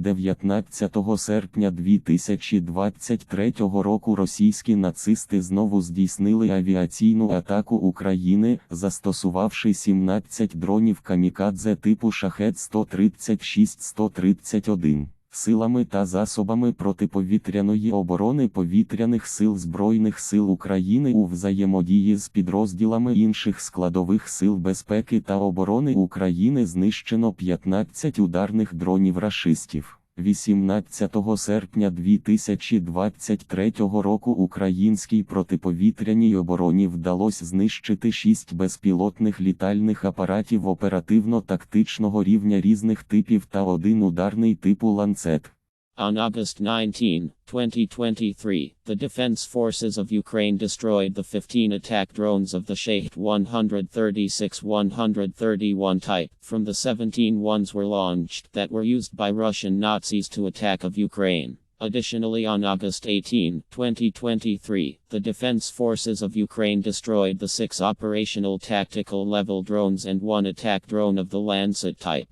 19 серпня 2023 року російські нацисти знову здійснили авіаційну атаку України, застосувавши 17 дронів камікадзе типу шахет 136-131. Силами та засобами протиповітряної оборони повітряних сил Збройних сил України у взаємодії з підрозділами інших складових сил безпеки та оборони України знищено 15 ударних дронів рашистів. 18 серпня 2023 року українській протиповітряній обороні вдалося знищити 6 безпілотних літальних апаратів оперативно-тактичного рівня різних типів та один ударний типу ланцет. On August 19, 2023, the Defense Forces of Ukraine destroyed the 15 attack drones of the Shahed 136-131 type. From the 17 ones were launched that were used by Russian Nazis to attack of Ukraine. Additionally, on August 18, 2023, the Defense Forces of Ukraine destroyed the six operational tactical level drones and one attack drone of the Lancet type.